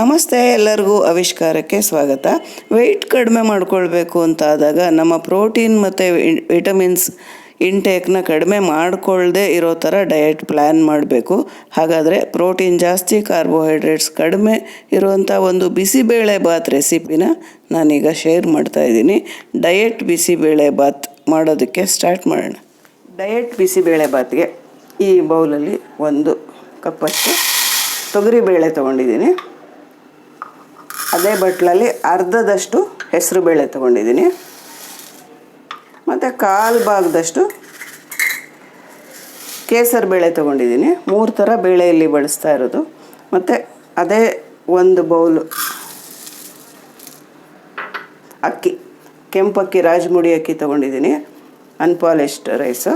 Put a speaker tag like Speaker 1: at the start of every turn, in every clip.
Speaker 1: ನಮಸ್ತೆ ಎಲ್ಲರಿಗೂ ಆವಿಷ್ಕಾರಕ್ಕೆ ಸ್ವಾಗತ. ವೆಯ್ಟ್ ಕಡಿಮೆ ಮಾಡ್ಕೊಳ್ಬೇಕು ಅಂತ ಆದಾಗ ನಮ್ಮ ಪ್ರೋಟೀನ್ ಮತ್ತು ವಿಟಮಿನ್ಸ್ ಇಂಟೇಕ್ನ ಕಡಿಮೆ ಮಾಡಿಕೊಳ್ಳದೆ ಇರೋ ಥರ ಡಯಟ್ ಪ್ಲ್ಯಾನ್ ಮಾಡಬೇಕು. ಹಾಗಾದರೆ ಪ್ರೋಟೀನ್ ಜಾಸ್ತಿ ಕಾರ್ಬೋಹೈಡ್ರೇಟ್ಸ್ ಕಡಿಮೆ ಇರುವಂಥ ಒಂದು ಬಿಸಿಬೇಳೆ ಬಾತ್ ರೆಸಿಪಿನ ನಾನೀಗ ಶೇರ್ ಮಾಡ್ತಾ ಇದ್ದೀನಿ. ಡಯಟ್ ಬಿಸಿಬೇಳೆ ಬಾತ್ ಮಾಡೋದಕ್ಕೆ ಸ್ಟಾರ್ಟ್ ಮಾಡೋಣ. ಡಯಟ್ ಬಿಸಿಬೇಳೆ ಬಾತ್ಗೆ ಈ ಬೌಲಲ್ಲಿ ಒಂದು ಕಪ್ಪಷ್ಟು ತೊಗರಿಬೇಳೆ ತೊಗೊಂಡಿದ್ದೀನಿ. ಅದೇ ಬಟ್ಲಲ್ಲಿ ಅರ್ಧದಷ್ಟು ಹೆಸರು ಬೇಳೆ ತೊಗೊಂಡಿದ್ದೀನಿ. ಮತ್ತು ಕಾಲು ಭಾಗದಷ್ಟು ಕೇಸರಿ ಬೇಳೆ ತೊಗೊಂಡಿದ್ದೀನಿ. ಮೂರು ಥರ ಬೇಳೆಯಲ್ಲಿ ಬಳಸ್ತಾ ಇರೋದು. ಮತ್ತು ಅದೇ ಒಂದು ಬೌಲು ಅಕ್ಕಿ ಕೆಂಪಕ್ಕಿ ರಾಜಮುಡಿ ಅಕ್ಕಿ ತೊಗೊಂಡಿದ್ದೀನಿ. Unpolished rice.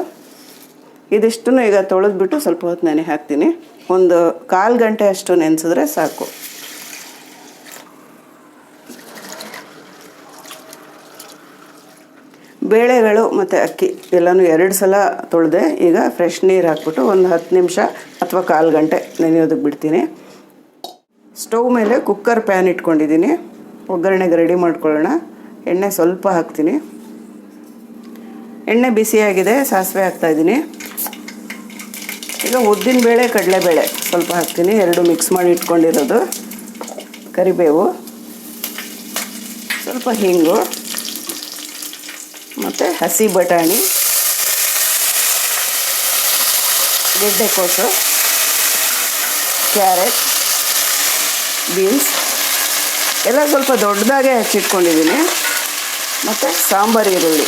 Speaker 1: ಇದಿಷ್ಟು ಈಗ ತೊಳೆದ್ಬಿಟ್ಟು ಸ್ವಲ್ಪ ಹೊತ್ತು ನೆನೆ ಹಾಕ್ತೀನಿ. ಒಂದು ಕಾಲು ಗಂಟೆ ಅಷ್ಟು ನೆನೆಸಿದ್ರೆ ಸಾಕು. ಬೇಳೆಗಳು ಮತ್ತು ಅಕ್ಕಿ ಎಲ್ಲನೂ ಎರಡು ಸಲ ತೊಳೆದೆ ಈಗ ಫ್ರೆಶ್ ನೀರು ಹಾಕ್ಬಿಟ್ಟು ಒಂದು ಹತ್ತು ನಿಮಿಷ ಅಥವಾ ಕಾಲು ಗಂಟೆ ನೆನೆಯೋದಕ್ಕೆ ಬಿಡ್ತೀನಿ. ಸ್ಟವ್ ಮೇಲೆ ಕುಕ್ಕರ್ ಪ್ಯಾನ್ ಇಟ್ಕೊಂಡಿದ್ದೀನಿ. ಒಗ್ಗರಣೆಗೆ ರೆಡಿ ಮಾಡ್ಕೊಳ್ಳೋಣ. ಎಣ್ಣೆ ಸ್ವಲ್ಪ ಹಾಕ್ತೀನಿ. ಎಣ್ಣೆ ಬಿಸಿಯಾಗಿದೆ ಸಾಸಿವೆ ಹಾಕ್ತಾಯಿದ್ದೀನಿ ಈಗ ಉದ್ದಿನ ಬೇಳೆ ಕಡಲೆಬೇಳೆ ಸ್ವಲ್ಪ ಹಾಕ್ತೀನಿ. ಎರಡು ಮಿಕ್ಸ್ ಮಾಡಿ ಇಟ್ಕೊಂಡಿರೋದು. ಕರಿಬೇವು. ಸ್ವಲ್ಪ ಹಿಂಗು. ಮತ್ತು ಹಸಿ ಬಟಾಣಿ ಗೆಡ್ಡೆಕೋಸು ಕ್ಯಾರೆಟ್, ಬೀನ್ಸ್. ಎಲ್ಲ ಸ್ವಲ್ಪ ದೊಡ್ಡದಾಗೆ ಹಚ್ಚಿಟ್ಕೊಂಡಿದ್ದೀನಿ. ಮತ್ತು ಸಾಂಬಾರು ಈರುಳ್ಳಿ.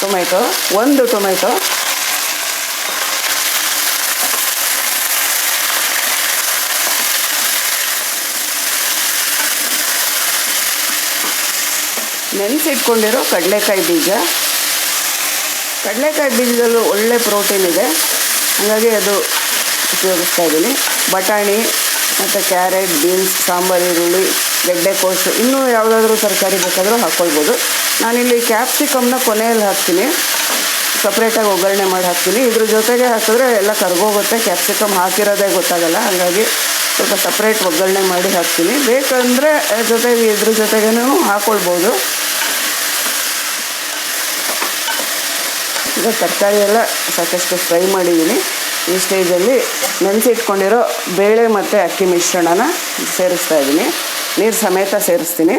Speaker 1: ಟೊಮೆಟೊ, ಒಂದು ಟೊಮೆಟೊ. ನೆನೆಸಿಟ್ಕೊಂಡಿರೋ ಕಡಲೆಕಾಯಿ ಬೀಜ. ಕಡಲೆಕಾಯಿ ಬೀಜದಲ್ಲೂ ಒಳ್ಳೆ ಪ್ರೋಟೀನ್ ಇದೆ. ಹಾಗಾಗಿ ಅದು ಉಪಯೋಗಿಸ್ತಾ ಇದ್ದೀನಿ. ಬಟಾಣಿ ಮತ್ತು ಕ್ಯಾರೆಟ್, ಬೀನ್ಸ್, ಸಾಂಬಾರು, ಈರುಳ್ಳಿ ಗೆಡ್ಡೆಕೋಸು ಇನ್ನೂ ಯಾವುದಾದ್ರೂ ತರಕಾರಿ ಬೇಕಾದರೂ ಹಾಕ್ಕೊಳ್ಬೋದು ನಾನಿಲ್ಲಿ ಕ್ಯಾಪ್ಸಿಕಮ್ನ ಕೊನೆಯಲ್ಲಿ ಹಾಕ್ತೀನಿ. ಸಪ್ರೇಟಾಗಿ ಒಗ್ಗರಣೆ ಮಾಡಿ ಹಾಕ್ತೀನಿ. ಇದ್ರ ಜೊತೆಗೆ ಹಾಕಿದ್ರೆ ಎಲ್ಲ ಕರ್ಗೋಗುತ್ತೆ. ಕ್ಯಾಪ್ಸಿಕಮ್ ಹಾಕಿರೋದೇ ಗೊತ್ತಾಗಲ್ಲ. ಹಾಗಾಗಿ ಸ್ವಲ್ಪ ಸಪ್ರೇಟ್ ಒಗ್ಗರಣೆ ಮಾಡಿ ಹಾಕ್ತೀನಿ. ಬೇಕಂದರೆ ಜೊತೆಗೆ ಇದ್ರ ಜೊತೆಗೇನೂ ಹಾಕ್ಕೊಳ್ಬೋದು ಈಗ ತರಕಾರಿ ಎಲ್ಲ ಸಾಕಷ್ಟು ಫ್ರೈ ಮಾಡಿದ್ದೀನಿ. ಈ ಸ್ಟೇಜಲ್ಲಿ ನೆನೆಸಿಟ್ಕೊಂಡಿರೋ ಬೇಳೆ ಮತ್ತು ಅಕ್ಕಿ ಮಿಶ್ರಣನ ಸೇರಿಸ್ತಾ ಇದ್ದೀನಿ. ನೀರು ಸಮೇತ ಸೇರಿಸ್ತೀನಿ.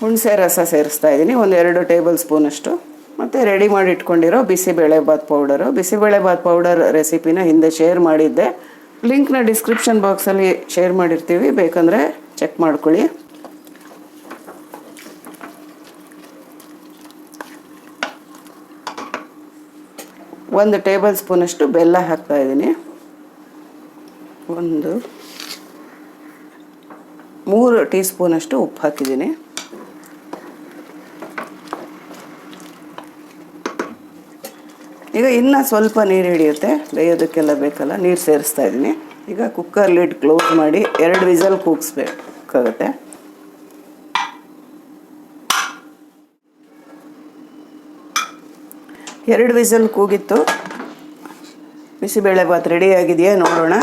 Speaker 1: ಹುಣಸೆ ರಸ ಸೇರಿಸ್ತಾ ಇದ್ದೀನಿ. ಒಂದು ಎರಡು ಟೇಬಲ್ ಸ್ಪೂನಷ್ಟು ಮತ್ತು ರೆಡಿ ಮಾಡಿ ಇಟ್ಕೊಂಡಿರೋ ಬಿಸಿಬೇಳೆಬಾತ್ ಪೌಡರು. ಬಿಸಿಬೇಳೆಬಾತ್ ಪೌಡರ್ ರೆಸಿಪಿನ ಹಿಂದೆ ಶೇರ್ ಮಾಡಿದ್ದೆ. ಲಿಂಕ್ನ ಡಿಸ್ಕ್ರಿಪ್ಷನ್ ಬಾಕ್ಸಲ್ಲಿ ಶೇರ್ ಮಾಡಿರ್ತೀವಿ. ಬೇಕಂದರೆ ಚೆಕ್ ಮಾಡ್ಕೊಳ್ಳಿ. ಒಂದು ಟೇಬಲ್ ಸ್ಪೂನಷ್ಟು ಬೆಲ್ಲ ಹಾಕ್ತಾ ಇದ್ದೀನಿ. ಒಂದು, ಮೂರು ಟೀ ಸ್ಪೂನಷ್ಟು ಉಪ್ಪು ಹಾಕಿದ್ದೀನಿ. ಈಗ ಇನ್ನೂ ಸ್ವಲ್ಪ ನೀರು ಹಿಡಿಯುತ್ತೆ. ಬೇಯೋದಕ್ಕೆಲ್ಲ ಬೇಕಲ್ಲ, ನೀರು ಸೇರಿಸ್ತಾ ಇದ್ದೀನಿ. ಈಗ ಕುಕ್ಕರ್ ಲಿಡ್ ಕ್ಲೋಸ್ ಮಾಡಿ ಎರಡು ವಿಸಲ್ ಕೂಗಿಸ್ಬೇಕಾಗತ್ತೆ. ಎರಡು ವಿಸಲ್ ಕೂಗಿತ್ತು. ಬಿಸಿಬೇಳೆ ಭಾತ್ ರೆಡಿ ಆಗಿದೆಯಾ ನೋಡೋಣ.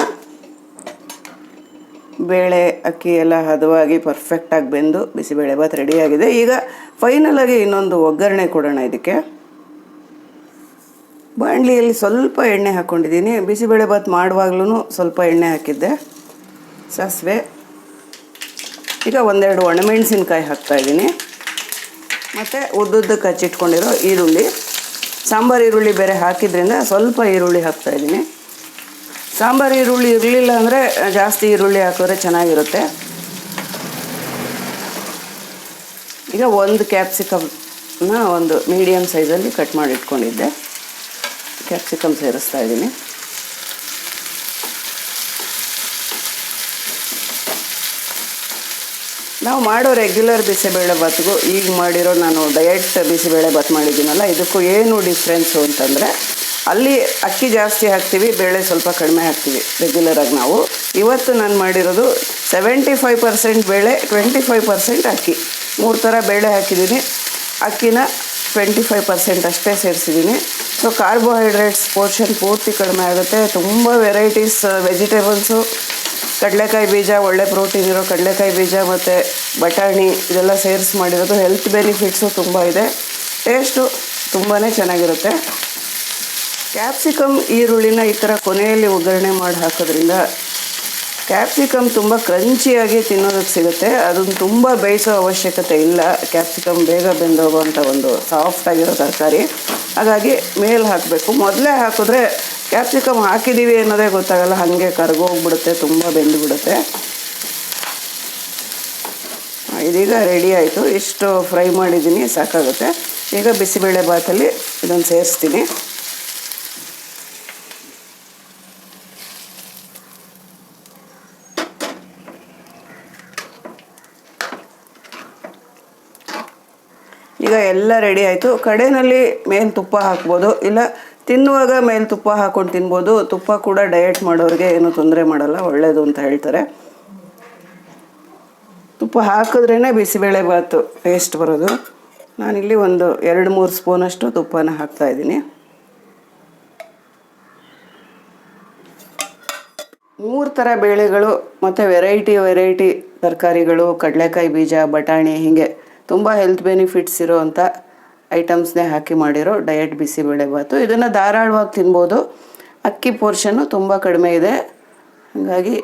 Speaker 1: ಬೇಳೆ, ಅಕ್ಕಿ ಎಲ್ಲ ಹದವಾಗಿ ಪರ್ಫೆಕ್ಟಾಗಿ ಬೆಂದು ಬಿಸಿಬೇಳೆ ಭಾತ್ ರೆಡಿಯಾಗಿದೆ ಈಗ ಫೈನಲಾಗಿ ಇನ್ನೊಂದು ಒಗ್ಗರಣೆ ಕೊಡೋಣ ಇದಕ್ಕೆ. ಬಾಣಲಿಯಲ್ಲಿ ಸ್ವಲ್ಪ ಎಣ್ಣೆ ಹಾಕ್ಕೊಂಡಿದ್ದೀನಿ ಬಿಸಿಬೇಳೆ ಭಾತ್ ಮಾಡುವಾಗ್ಲೂ ಸ್ವಲ್ಪ ಎಣ್ಣೆ ಹಾಕಿದ್ದೆ. ಸಾಸಿವೆ. ಈಗ ಒಂದೆರಡು ಒಣಮೆಣಸಿನ್ಕಾಯಿ ಹಾಕ್ತಾಯಿದ್ದೀನಿ ಮತ್ತು ಉದ್ದುದ್ದಕ್ಕೆ ಹಚ್ಚಿಟ್ಕೊಂಡಿರೋ ಈರುಳ್ಳಿ. ಸಾಂಬಾರು, ಈರುಳ್ಳಿ ಬೇರೆ ಹಾಕಿದ್ರಿಂದ ಸ್ವಲ್ಪ ಈರುಳ್ಳಿ ಹಾಕ್ತಾ ಇದ್ದೀನಿ. ಸಾಂಬಾರು, ಈರುಳ್ಳಿ ಇರಲಿಲ್ಲ ಅಂದರೆ ಜಾಸ್ತಿ ಈರುಳ್ಳಿ ಹಾಕಿದ್ರೆ ಚೆನ್ನಾಗಿರುತ್ತೆ. ಈಗ ಒಂದು ಕ್ಯಾಪ್ಸಿಕಮ್ನ ಒಂದು ಮೀಡಿಯಮ್ ಸೈಜಲ್ಲಿ ಕಟ್ ಮಾಡಿ ಇಟ್ಕೊಂಡಿದ್ದೆ ಕ್ಯಾಪ್ಸಿಕಮ್ ಸೇರಿಸ್ತಾ ಇದ್ದೀನಿ. ನಾವು ಮಾಡೋ ರೆಗ್ಯುಲರ್ ಬಿಸಿಬೇಳೆ ಭಾತ್ಗೂ ಈಗ ಮಾಡಿರೋ ನಾನು ಡಯಟ್ ಬಿಸಿಬೇಳೆ ಭಾತ್ ಮಾಡಿದ್ದೀನಲ್ಲ, ಇದಕ್ಕೂ ಏನು ಡಿಫ್ರೆನ್ಸು ಅಂತಂದರೆ ಅಲ್ಲಿ ಅಕ್ಕಿ ಜಾಸ್ತಿ ಹಾಕ್ತೀವಿ, ಬೇಳೆ ಸ್ವಲ್ಪ ಕಡಿಮೆ ಹಾಕ್ತೀವಿ ರೆಗ್ಯುಲರಾಗಿ ನಾವು. ಇವತ್ತು ನಾನು ಮಾಡಿರೋದು ಸೆವೆಂಟಿ ಫೈವ್ ಪರ್ಸೆಂಟ್ ಬೇಳೆ ಟ್ವೆಂಟಿ ಫೈವ್ ಪರ್ಸೆಂಟ್ ಅಕ್ಕಿ. ಮೂರು ಥರ ಬೇಳೆ ಹಾಕಿದ್ದೀನಿ. ಅಕ್ಕಿನ ಟ್ವೆಂಟಿ ಫೈವ್ ಪರ್ಸೆಂಟ್ ಅಷ್ಟೇ ಸೇರಿಸಿದ್ದೀನಿ. ಸೊ ಕಾರ್ಬೋಹೈಡ್ರೇಟ್ಸ್ ಪೋರ್ಷನ್ ಪೂರ್ತಿ ಕಡಿಮೆ ಆಗುತ್ತೆ. ತುಂಬ ವೆರೈಟೀಸ್ ವೆಜಿಟೇಬಲ್ಸು ಕಡಲೆಕಾಯಿ ಬೀಜ, ಒಳ್ಳೆ ಪ್ರೋಟೀನ್ ಇರೋ ಕಡಲೆಕಾಯಿ ಬೀಜ ಮತ್ತು ಬಟಾಣಿ ಇದೆಲ್ಲ ಸೇರಿಸಿ ಮಾಡಿರೋದು. ಹೆಲ್ತ್ ಬೆನಿಫಿಟ್ಸು ತುಂಬ ಇದೆ. ಟೇಸ್ಟು ತುಂಬಾ ಚೆನ್ನಾಗಿರುತ್ತೆ. ಕ್ಯಾಪ್ಸಿಕಮ್ ಈರುಳ್ಳಿನ ಈ ಥರ ಕೊನೆಯಲ್ಲಿ ಒಗ್ಗರಣೆ ಮಾಡಿ ಹಾಕೋದ್ರಿಂದ ಕ್ಯಾಪ್ಸಿಕಮ್ ತುಂಬ ಕ್ರಂಚಿಯಾಗಿ ತಿನ್ನೋದಕ್ಕೆ ಸಿಗುತ್ತೆ. ಅದನ್ನು ತುಂಬ ಬೇಯಿಸೋ ಅವಶ್ಯಕತೆ ಇಲ್ಲ. ಕ್ಯಾಪ್ಸಿಕಮ್ ಬೇಗ ಬೆಂದೋಗುವಂಥ ಒಂದು ಸಾಫ್ಟ್ ಆಗಿರೋ ತರಕಾರಿ. ಹಾಗಾಗಿ ಮೇಲೆ ಹಾಕಬೇಕು. ಮೊದಲೇ ಹಾಕಿದ್ರೆ ಕ್ಯಾಪ್ಸಿಕಮ್ ಹಾಕಿದ್ದೀವಿ ಅನ್ನೋದೇ ಗೊತ್ತಾಗಲ್ಲ. ಹಾಗೆ ಕರ್ಗೋಗ್ಬಿಡುತ್ತೆ, ತುಂಬ ಬೆಂದುಬಿಡುತ್ತೆ. ಇದೀಗ ರೆಡಿ ಆಯಿತು. ಇಷ್ಟು ಫ್ರೈ ಮಾಡಿದ್ದೀನಿ, ಸಾಕಾಗುತ್ತೆ. ಈಗ ಬಿಸಿಬೇಳೆ ಬಾತಲ್ಲಿ ಇದನ್ನು ಸೇರಿಸ್ತೀನಿ. ಈಗ ಎಲ್ಲ ರೆಡಿ ಆಯಿತು. ಕಡೆಯಲ್ಲಿ ಮೇಲೆ ತುಪ್ಪ ಹಾಕ್ಬೋದು. ಇಲ್ಲ, ತಿನ್ನುವಾಗ ಮೇಲೆ ತುಪ್ಪ ಹಾಕ್ಕೊಂಡು ತಿನ್ಬೋದು. ತುಪ್ಪ ಕೂಡ ಡಯಟ್ ಮಾಡೋರಿಗೆ ಏನು ತೊಂದರೆ ಮಾಡಲ್ಲ. ಒಳ್ಳೆಯದು ಅಂತ ಹೇಳ್ತಾರೆ. ತುಪ್ಪ ಹಾಕಿದ್ರೇ ಬಿಸಿಬೇಳೆ ಬಾತು ಟೇಸ್ಟ್ ಬರೋದು. ನಾನಿಲ್ಲಿ ಒಂದು ಎರಡು, ಮೂರು ಸ್ಪೂನಷ್ಟು ತುಪ್ಪನ ಹಾಕ್ತಾ ಇದ್ದೀನಿ. ಮೂರು ಥರ ಬೇಳೆಗಳು ಮತ್ತು ವೆರೈಟಿ ವೆರೈಟಿ ತರಕಾರಿಗಳು, ಕಡಲೆಕಾಯಿ ಬೀಜ, ಬಟಾಣಿ, ಹೀಗೆ ತುಂಬ ಹೆಲ್ತ್ ಬೆನಿಫಿಟ್ಸ್ ಇರೋವಂಥ ಐಟಮ್ಸ್ನೇ ಹಾಕಿ ಮಾಡಿರೋ ಡಯಟ್ ಬಿಸಿಬೇಳೆ ಬಾತು. ಇದನ್ನು ಧಾರಾಳವಾಗಿ ತಿನ್ಬೋದು. ಅಕ್ಕಿ ಪೋರ್ಷನ್ನು ತುಂಬ ಕಡಿಮೆ ಇದೆ. ಹಾಗಾಗಿ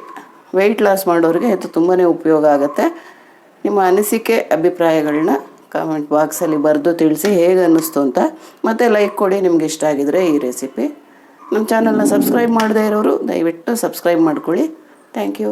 Speaker 1: ವೆಯ್ಟ್ ಲಾಸ್ ಮಾಡೋರಿಗೆ ಇದು ತುಂಬಾ ಉಪಯೋಗ ಆಗುತ್ತೆ. ನಿಮ್ಮ ಅನಿಸಿಕೆ ಅಭಿಪ್ರಾಯಗಳನ್ನ ಕಾಮೆಂಟ್ ಬಾಕ್ಸಲ್ಲಿ ಬರೆದು ತಿಳಿಸಿ ಹೇಗೆ ಅನ್ನಿಸ್ತು ಅಂತ. ಮತ್ತು ಲೈಕ್ ಕೊಡಿ, ನಿಮ್ಗೆ ಇಷ್ಟ ಆಗಿದರೆ ಈ ರೆಸಿಪಿ ನಮ್ಮ ಚಾನಲ್ನ ಸಬ್ಸ್ಕ್ರೈಬ್ ಮಾಡದೇ ಇರೋರು ದಯವಿಟ್ಟು ಸಬ್ಸ್ಕ್ರೈಬ್ ಮಾಡ್ಕೊಳ್ಳಿ. Thank you